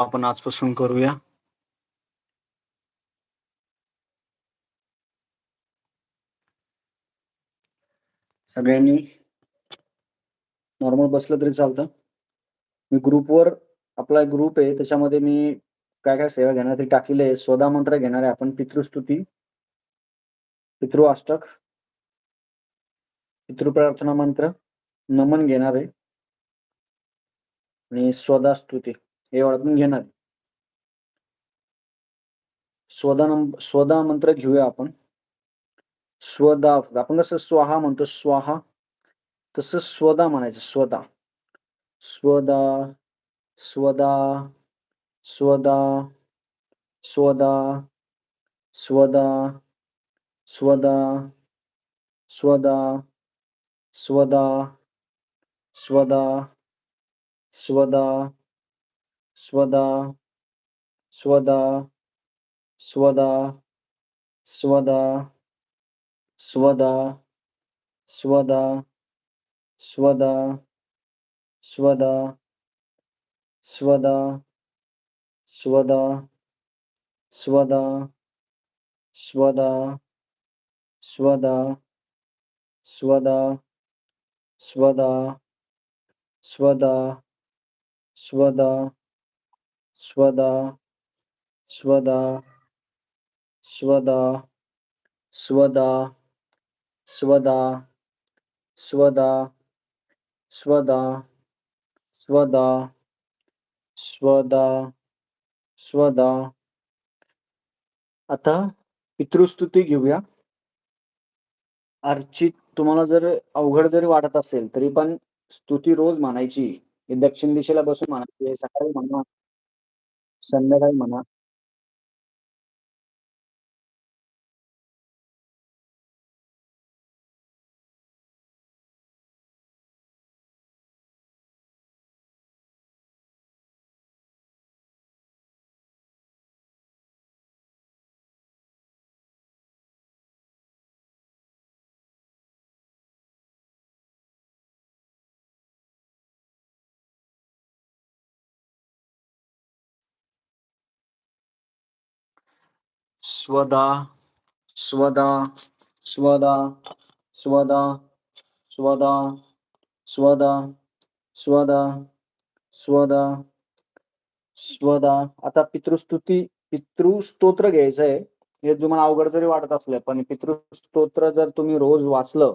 आपण आजपासून करूया. सगळ्यांनी नॉर्मल बसलं तरी चालतं. मी ग्रुपवर आपला ग्रुप आहे त्याच्यामध्ये मी काय काय सेवा घेणार ते टाकलेले आहे स्वदा मंत्र घेणार आहे आपण पितृस्तुती पितृ अष्टक पितृप्रार्थना मंत्र नमन घेणार आहे आणि स्वदा स्तुती. हे ओळखून घेणार स्वदा स्वदा मंत्र घेऊया आपण स्वदा आपण कसं स्वाहा म्हणतो स्वाहा तसं स्वदा म्हणायचं स्वदा स्वदा स्वदा स्वदा स्वदा स्वदा स्वदा स्वदा स्वदा स्वदा स्वदा स्वदा स्वदा स्वदा स्वदा स्वदा स्वदा स्वदा स्वदा स्वदा स्वदा स्वदा स्वदा स्वदा स्वदा स्वदा स्वदा स्वदा स्वदा स्वदा स्वदा स्वदा स्वदा स्वदा स्वदा स्वदा स्वदा स्वदा. आता पितृस्तुती घेऊया. अर्चित तुम्हाला जर अवघड जरी वाटत असेल तरी पण स्तुती रोज म्हणायची दक्षिण दिशेला बसून म्हणायची सकाळी म्हणा संध्याकाळी म्हणा. स्वदा स्वदा स्वदा स्वदा स्वदा स्वदा स्वदा स्वदा स्वदा. आता पितृस्तुती पितृस्तोत्र घ्यायचंय. हे तुम्हाला अवघड जरी वाटत असलं पण पितृस्तोत्र जर तुम्ही रोज वाचलं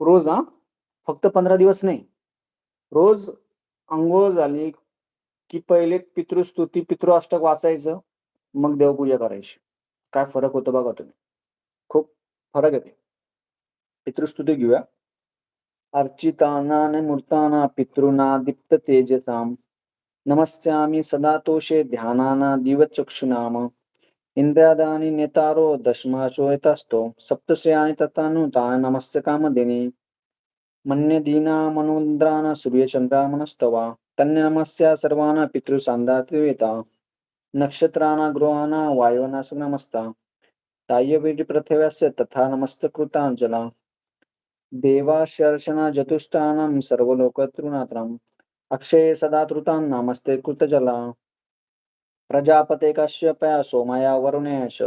रोज हा फक्त पंधरा दिवस नाही. रोज अंघोळ झाली की पहिले पितृस्तुती पितृअष्टक वाचायचं. मग देवपूजा करायची. काय फरक होतो बघा तुम्ही. खूप फरक येते. पितृस्तुती घेऊया. अर्चिताना मूर्ताना पितृना दीप्त तेजसाम नमस्यामि सदा तोषे ध्यानाना दिवचक्षुनाम. इंद्रियादानी नेतारो दशमाशो दशमाशोयतस्तो सप्तशयानि तथानुता नमस्य कामदिनी मन्य दीना मनोद्राना सूर्यचंद्रा मनस्तवा तन्य नमस्या सर्वाना येता नक्षत्राणा गृहाणा वायोना नमस्ता ताय्यवेदि पृथिव्यास्य तथा नमस्तकृताञ्जला। देवाशर्षणा जतुष्टानं सर्वलोकतृणात्रम् अक्षये सदा तृतां नमस्ते कृतजला। प्रजापते कश्यपया सोमया वरुणेश।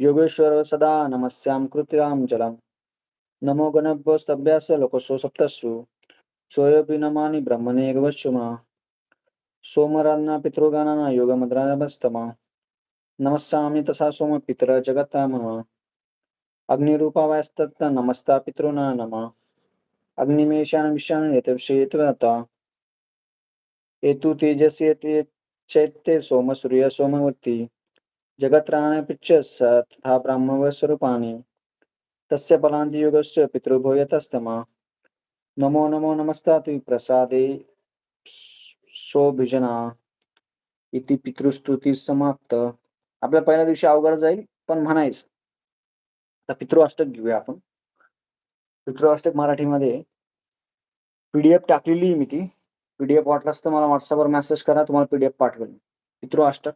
योगेश्वर सदा नमस्यां कृत्यां जलम् नमो गणभ्यो स्तभ्यास्य लोकसो सप्तसु। सोयोपि नमानि ब्रह्मणे సోమరాన్న పితృగాన యోగముద్రాభస్తమ నమస్సామి తసా సోమ పితర జగత్తా మమ అగ్నిరూపావయస్తత్త నమస్తా పితృనా నమ అగ్నిమేషాన విషాన యతవిషేతవేత ఏతు తేజసి చైత్తే సోమ సూర్య సోమవర్తి జగత్రాణ పిచ్చ తథా బ్రాహ్మవస్వరూపాణి తస్య బలాంతి యోగస్య పితృభూయతస్తమ నమో నమో నమస్తాతి ప్రసాదే शोभिजना. इति पितृस्तुती समाप्त. आपल्या पहिल्या दिवशी अवघड जाईल पण म्हणायचं. आता पितृअष्टक घेऊया आपण. पितृअष्टक मराठीमध्ये पीडीएफ टाकलेली मी ती. पीडीएफ वाटलास तर मला व्हॉट्सअपवर मेसेज करा तुम्हाला पीडीएफ पाठवेल. पितृअष्टक.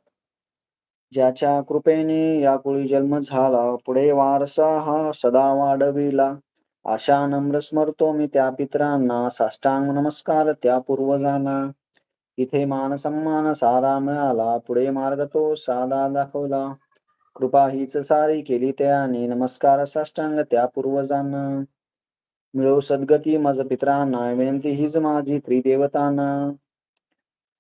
ज्याच्या कृपेने या कुळी जन्म झाला पुढे वारसा हा सदा वाढविला. आशा नम्र स्मरतो मी त्या पितरांना. साष्टांग नमस्कार त्या पूर्वजांना. इथे मान सन्मान सारा मिळाला. पुढे मार्ग तो साधा दाखवला. कृपा हीच सारी केली त्याने. नमस्कार साष्टांग त्या पूर्वजांना. मिळो सद्गती माझ पित्रांना. विनंती हीच माझी त्रिदेवतांना.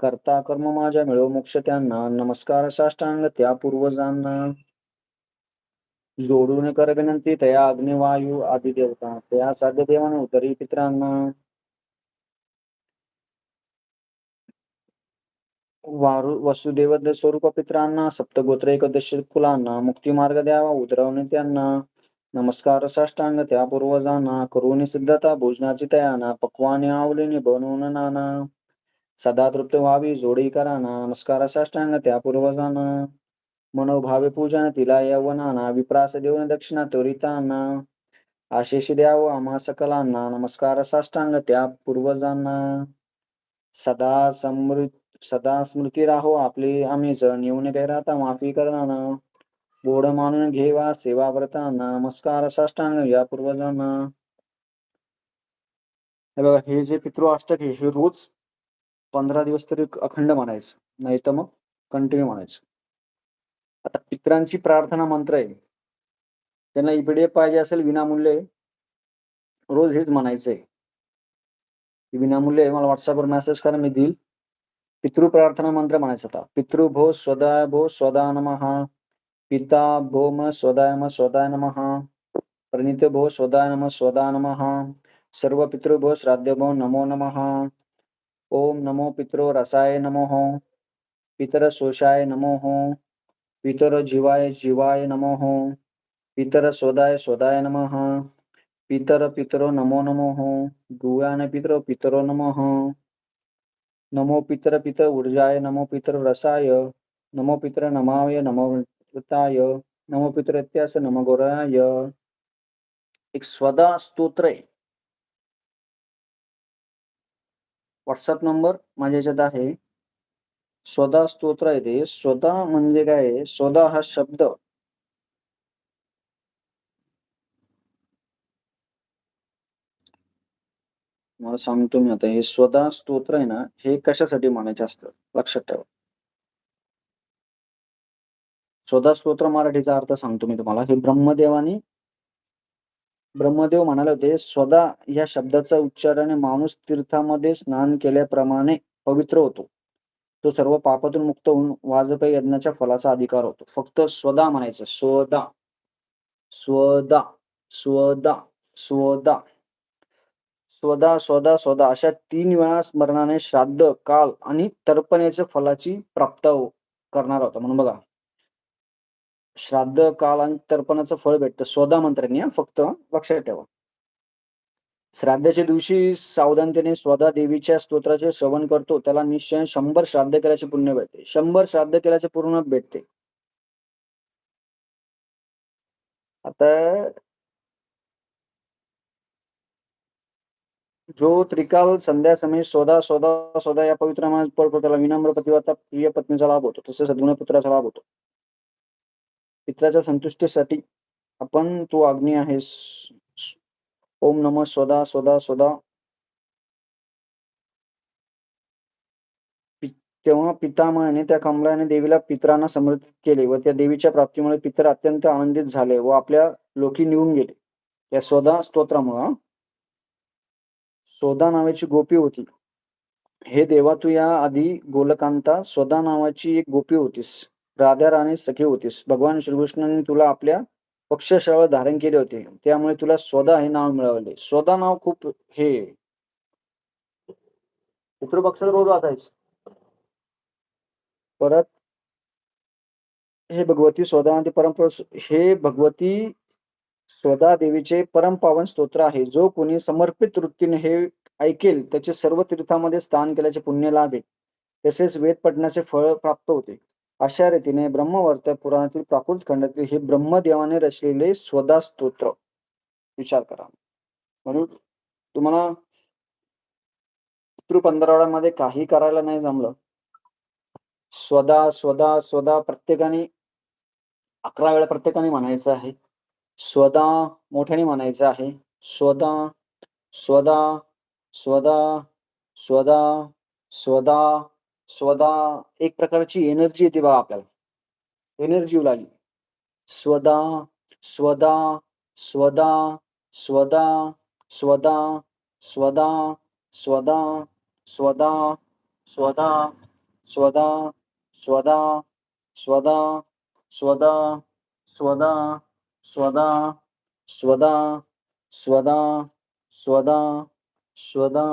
करता कर्म माझ्या मिळो मोक्ष त्यांना. नमस्कार साष्टांग त्या पूर्वजांना. जोडून कर विनंती तया अग्निवायू आदि देवता त्या साध्य देवाने उतरी पित्रांना. वारु वसुदेव स्वरूप पित्रांना सप्तगोत्र एकदश कुलांना मुक्ती मार्ग द्यावा उतरवणे त्यांना नमस्कार साष्टांग त्या पूर्वजांना करुणी सिद्धता भोजनाची तयाना पक्वाने आवलीने बनवून नाना. सदा तृप्त व्हावी जोडी कराना नमस्कार साष्टांग त्या पूर्वजांना. मनोभावे पूजन तिला यवनाना विप्रास देऊन दक्षिणा त्वरितांना. आशिष द्याव आम्हा सकलांना नमस्कार साष्टांग त्या पूर्वजांना. सदा समृद्ध सदा स्मृती राहो आपली आम्हीच नेऊन राहता माफी करताना गोड मानून घेवा सेवा व्रतांना नमस्कार साष्टांग या पूर्वजांना. हे बघा हे जे पितृ अष्टक आहे हे रोज पंधरा दिवस तरी अखंड म्हणायचं. नाही तर मग कंटिन्यू म्हणायचं. आता पित्रांची प्रार्थना मंत्र आहे. त्यांना इपीडीएफ पाहिजे असेल विनामूल्य रोज हेच म्हणायचंय. विनामूल्य मला व्हॉट्सअपवर मेसेज करा मी देईल. पितृ प्रार्थना मंत्र म्हणायचा होता. पितृभो स्वदाय भो स्वदा नमः पिता भोम स्वदाय म स्वदाय नमः प्रणित भो स्वदाय नम स्वदा नम सर्व श्राद्ध भो नमो नम ओम नमो पितरो रसाय नमो. पितर शोषाय नमो. पितर जीवाय जीवाय नमो. पितर स्वदाय स्वदाय नम. पितर पितरो नमो नमो. गुयान पितरो पितरो नमः. नमो पितर पितर ऊर्जाय नमो पितर रसाय नमो पितर नमाय नमो नमो पितर इत्यास नमो गोराय। एक स्वदा स्तोत्र आहे. व्हॉट्सअप नंबर माझ्या याच्यात आहे. स्वदा स्तोत्र आहे ते. स्वदा म्हणजे काय स्वदा हा शब्द. मला सांगतो मी आता हे स्वदा स्तोत्र आहे ना हे कशासाठी म्हणायचे असतं? लक्षात ठेवा. स्वदा स्तोत्र मराठीचा अर्थ सांगतो मी तुम्हाला. हे ब्रह्मदेवाने ब्रह्मदेव म्हणाले होते स्वदा या शब्दाचा उच्चाराने माणूस तीर्थामध्ये स्नान केल्याप्रमाणे पवित्र होतो. तो सर्व पापातून मुक्त होऊन वाजपेयी यज्ञाच्या फलाचा अधिकार होतो. फक्त स्वदा म्हणायचं. स्वदा. स्वदा. स्वदा. स्वदा. स्वदा स्वदा स्वदा अशा तीन वेळा स्मरणाने श्राद्ध काल आणि तर्पणेच्या फलाची प्राप्त हो- करणार होता. म्हणून बघा. श्राद्ध काल आणि तर्पणाचं फळ भेटतं. स्वदा मंत्रांनी फक्त लक्षात ठेवा. श्राद्धाच्या दिवशी सावधानतेने स्वदा देवीच्या स्तोत्राचे श्रवण करतो. त्याला निश्चय शंभर श्राद्ध केल्याचे पुण्य भेटते. शंभर श्राद्ध केल्याचे पूर्ण भेटते. आता जो त्रिकाल संध्या समय सोदा सोदा सोदा या पवित्र मास त्याला विनम्र पतिवाचा प्रिय पत्नीचा लाभ होतो. तसेच गुणपुत्राचा लाभ होतो. पित्राच्या संतुष्टीसाठी आपण तू अग्नी आहे ओम नम स्वदा सोदा सोदा तेव्हा पितामहाने त्या कमलाने देवीला पित्रांना समर्पित केले व त्या देवीच्या प्राप्तीमुळे पितर अत्यंत आनंदित झाले व आपल्या लोकी निघून गेले. या स्वदा स्तोत्रामुळे स्वदा नावाची गोपी होती. हे देवा तू या आधी गोलकांता स्वदा नावाची एक गोपी होतीस. राधा राणी सखी होतीस. भगवान श्रीकृष्णाने तुला आपल्या पक्षशाळा धारण केले होते. त्यामुळे तुला स्वदा हे नाव मिळवले स्वदा नाव खूप हे. पितृपक्षात रोज वाचायच. परत हे भगवती स्वदा परंपरा हे भगवती स्वदा देवीचे परम पावन स्तोत्र आहे. जो कोणी समर्पित वृत्तीने हे ऐकेल त्याचे सर्व तीर्थामध्ये स्थान केल्याचे पुण्य लाभेल. तसेच वेद पठणाचे फळ प्राप्त होते. अशा रीतीने ब्रह्मवर्त पुराणातील प्राकृत खंडातील हे ब्रह्मदेवाने रचलेले स्वदा स्तोत्र. विचार करा. म्हणून तुम्हाला पितृपंधरावड्यामध्ये काही करायला नाही जमलं. स्वदा स्वदा स्वदा प्रत्येकाने अकरा वेळा प्रत्येकाने म्हणायचं आहे. स्वदा मोठ्याने म्हणायचं आहे स्वदा स्वदा स्वदा स्वदा स्वदा स्वदा एक प्रकारची एनर्जी येते बघा आपल्याला एनर्जी लागली स्वदा स्वदा स्वदा स्वदा स्वदा स्वदा स्वदा स्वदा स्वदा स्वदा स्वदा स्वदा स्वदा स्वदा स्वदा स्वदा स्वदा स्वदा स्वदा.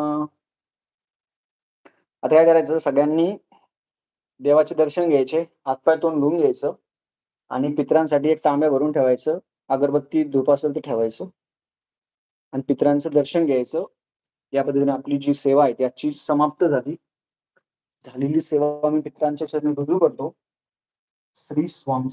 आता काय करायचं? सगळ्यांनी देवाचे दर्शन घ्यायचे हातपाय तोंड धुवून घ्यायचं आणि पित्रांसाठी एक तांब्या भरून ठेवायचं अगरबत्ती धूप असेल ते ठेवायचं आणि पित्रांचं दर्शन घ्यायचं. या पद्धतीने आपली जी सेवा आहे त्याची समाप्त झाली. झालेली सेवा मी पित्रांच्या चरणी रुजू करतो. श्री स्वामी